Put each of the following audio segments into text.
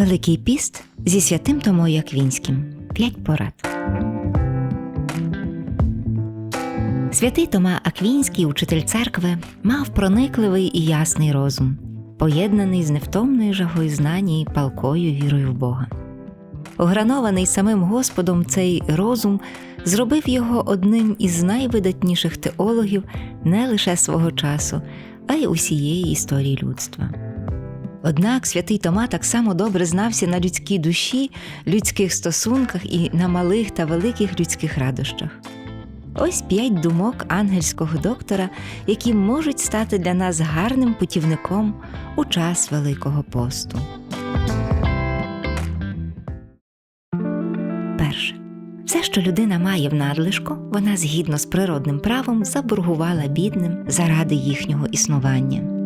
Великий піст зі святим Томою Аквінським. П'ять порад. Святий Тома Аквінський, учитель церкви, мав проникливий і ясний розум, поєднаний з невтомною жагою знання і палкою вірою в Бога. Огранований самим Господом цей розум зробив його одним із найвидатніших теологів не лише свого часу, а й усієї історії людства. Однак святий Тома так само добре знався на людській душі, людських стосунках і на малих та великих людських радощах. Ось п'ять думок ангельського доктора, які можуть стати для нас гарним путівником у час Великого посту. Перше. Все, що людина має в надлишку, вона згідно з природним правом заборгувала бідним заради їхнього існування.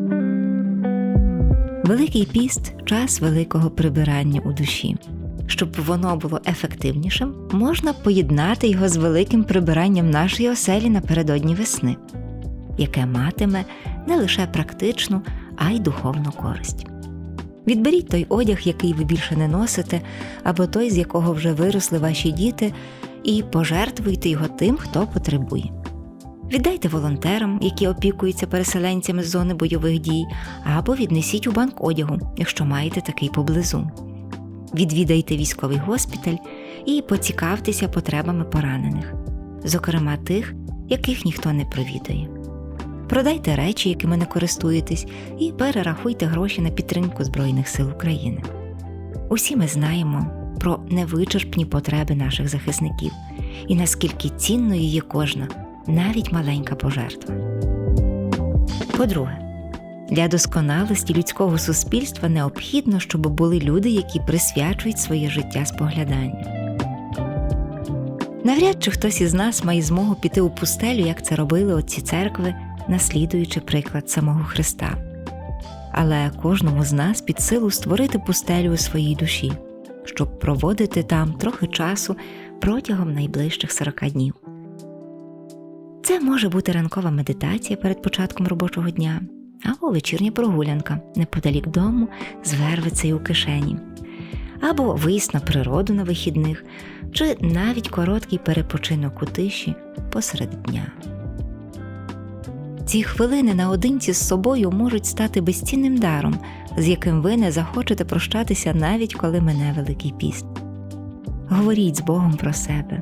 Великий піст час великого прибирання у душі. Щоб воно було ефективнішим, можна поєднати його з великим прибиранням нашої оселі напередодні весни, яке матиме не лише практичну, а й духовну користь. Відберіть той одяг, який ви більше не носите, або той, з якого вже виросли ваші діти, і пожертвуйте його тим, хто потребує. Віддайте волонтерам, які опікуються переселенцями з зони бойових дій, або віднесіть у банк одягу, якщо маєте такий поблизу. Відвідайте військовий госпіталь і поцікавтеся потребами поранених, зокрема тих, яких ніхто не провідує. Продайте речі, якими не користуєтесь, і перерахуйте гроші на підтримку Збройних сил України. Усі ми знаємо про невичерпні потреби наших захисників і наскільки цінною є кожна, навіть маленька пожертва. По-друге, для досконалості людського суспільства необхідно, щоб були люди, які присвячують своє життя спогляданню. Навряд чи хтось із нас має змогу піти у пустелю, як це робили отці церкви, наслідуючи приклад самого Христа. Але кожному з нас під силу створити пустелю у своїй душі, щоб проводити там трохи часу протягом найближчих 40 днів. Це може бути ранкова медитація перед початком робочого дня або вечірня прогулянка неподалік дому з вервицею у кишені, або виїзд на природу на вихідних, чи навіть короткий перепочинок у тиші посеред дня. Ці хвилини наодинці з собою можуть стати безцінним даром, з яким ви не захочете прощатися навіть коли мене Великий піст. Говоріть з Богом про себе,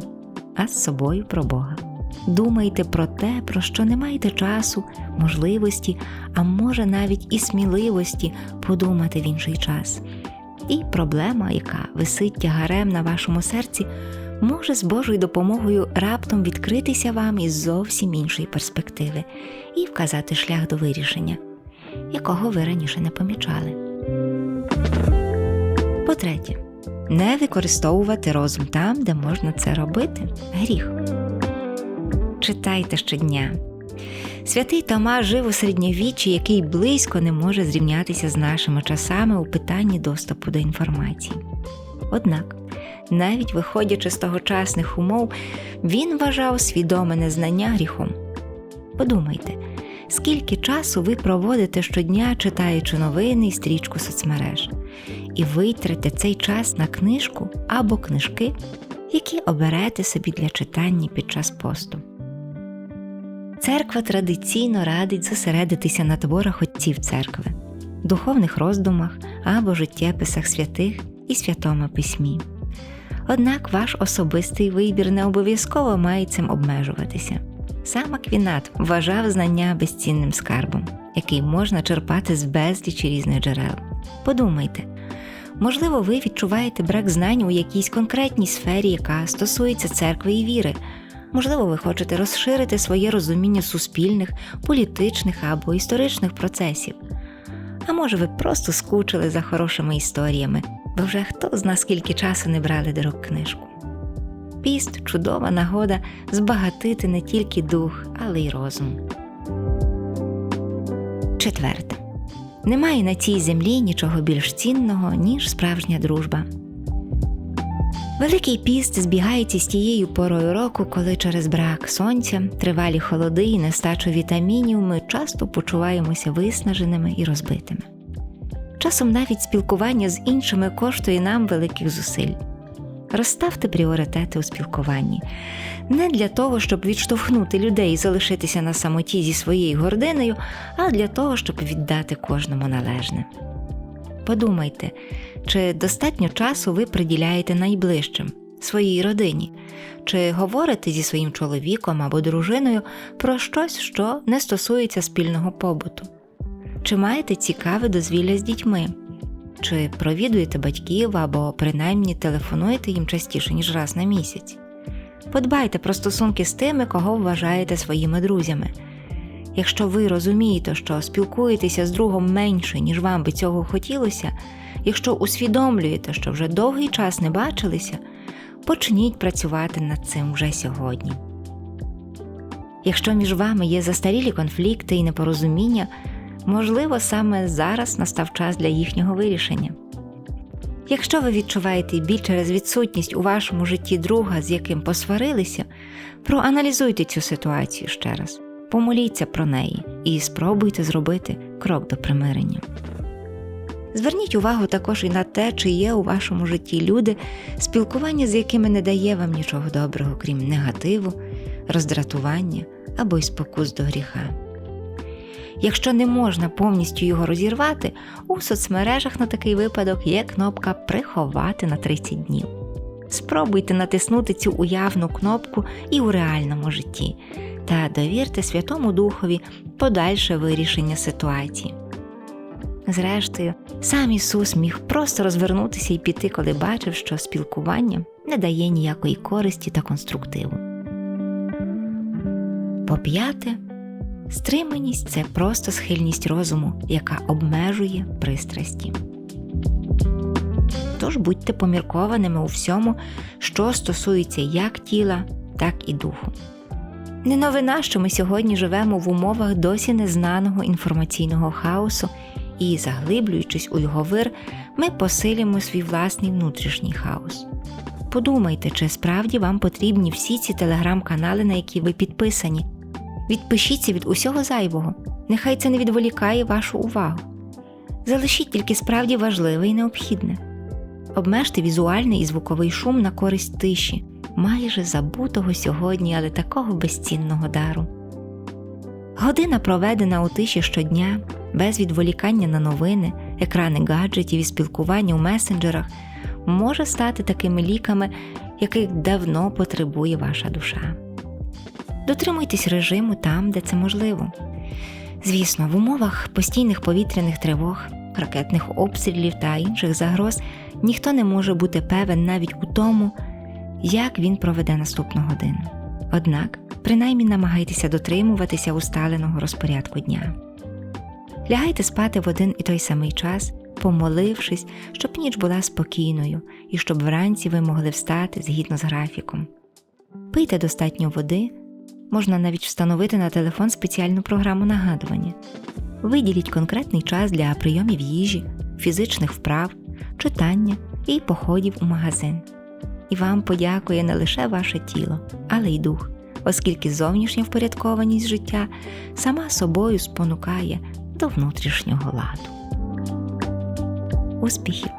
а з собою про Бога. Думайте про те, про що не маєте часу, можливості, а може навіть і сміливості подумати в інший час. І проблема, яка висить тягарем на вашому серці, може з Божою допомогою раптом відкритися вам із зовсім іншої перспективи і вказати шлях до вирішення, якого ви раніше не помічали. По-третє, не використовувати розум там, де можна це робити гріх. Читайте щодня. Святий Тома жив у середньовіччі, який близько не може зрівнятися з нашими часами у питанні доступу до інформації. Однак, навіть виходячи з тогочасних умов, він вважав свідоме незнання гріхом. Подумайте, скільки часу ви проводите щодня, читаючи новини і стрічку соцмереж, і витрите цей час на книжку або книжки, які оберете собі для читання під час посту. Церква традиційно радить зосередитися на творах отців церкви, духовних роздумах або життєписах святих і святому письмі. Однак ваш особистий вибір не обов'язково має цим обмежуватися. Сам Аквінат вважав знання безцінним скарбом, який можна черпати з безлічі різних джерел. Подумайте, можливо, ви відчуваєте брак знань у якійсь конкретній сфері, яка стосується церкви і віри. Можливо, ви хочете розширити своє розуміння суспільних, політичних або історичних процесів. А може, ви просто скучили за хорошими історіями, бо вже хто з нас скільки часу не брали до рук книжку. Піст чудова нагода збагатити не тільки дух, але й розум. Четверте. Немає на цій землі нічого більш цінного, ніж справжня дружба. Великий піст збігається з тією порою року, коли через брак сонця, тривалі холоди і нестачу вітамінів ми часто почуваємося виснаженими і розбитими. Часом навіть спілкування з іншими коштує нам великих зусиль. Розставте пріоритети у спілкуванні не для того, щоб відштовхнути людей і залишитися на самоті зі своєю гординою, а для того, щоб віддати кожному належне. Подумайте, чи достатньо часу ви приділяєте найближчим своїй родині, чи говорите зі своїм чоловіком або дружиною про щось, що не стосується спільного побуту, чи маєте цікаве дозвілля з дітьми, чи провідуєте батьків або принаймні телефонуєте їм частіше, ніж раз на місяць. Подбайте про стосунки з тими, кого вважаєте своїми друзями. Якщо ви розумієте, що спілкуєтеся з другом менше, ніж вам би цього хотілося, якщо усвідомлюєте, що вже довгий час не бачилися, почніть працювати над цим вже сьогодні. Якщо між вами є застарілі конфлікти і непорозуміння, можливо, саме зараз настав час для їхнього вирішення. Якщо ви відчуваєте біль через відсутність у вашому житті друга, з яким посварилися, проаналізуйте цю ситуацію ще раз, помоліться про неї і спробуйте зробити крок до примирення. Зверніть увагу також і на те, чи є у вашому житті люди, спілкування з якими не дає вам нічого доброго, крім негативу, роздратування або й спокус до гріха. Якщо не можна повністю його розірвати, у соцмережах на такий випадок є кнопка Приховати на 30 днів. Спробуйте натиснути цю уявну кнопку і у реальному житті, та довірте Святому Духові подальше вирішення ситуації. Зрештою, сам Ісус міг просто розвернутися і піти, коли бачив, що спілкування не дає ніякої користі та конструктиву. По п'яте, стриманість це просто схильність розуму, яка обмежує пристрасті. Тож будьте поміркованими у всьому, що стосується як тіла, так і духу. Не новина, що ми сьогодні живемо в умовах досі незнаного інформаційного хаосу, і, заглиблюючись у його вир, ми посилюємо свій власний внутрішній хаос. Подумайте, чи справді вам потрібні всі ці телеграм-канали, на які ви підписані. Відпишіться від усього зайвого, нехай це не відволікає вашу увагу. Залишіть тільки справді важливе і необхідне. Обмежте візуальний і звуковий шум на користь тиші, майже забутого сьогодні, але такого безцінного дару. Година, проведена у тиші щодня, без відволікання на новини, екрани гаджетів і спілкування у месенджерах, може стати такими ліками, яких давно потребує ваша душа. Дотримуйтесь режиму там, де це можливо. Звісно, в умовах постійних повітряних тривог, ракетних обстрілів та інших загроз ніхто не може бути певен навіть у тому, як він проведе наступну годину. Однак, принаймні намагайтеся дотримуватися усталеного розпорядку дня. Лягайте спати в один і той самий час, помолившись, щоб ніч була спокійною і щоб вранці ви могли встати згідно з графіком. Пийте достатньо води, можна навіть встановити на телефон спеціальну програму нагадування. Виділіть конкретний час для прийомів їжі, фізичних вправ, читання і походів у магазин. І вам подякує не лише ваше тіло, але й дух, оскільки зовнішня впорядкованість життя сама собою спонукає до внутрішнього ладу. Успіхів!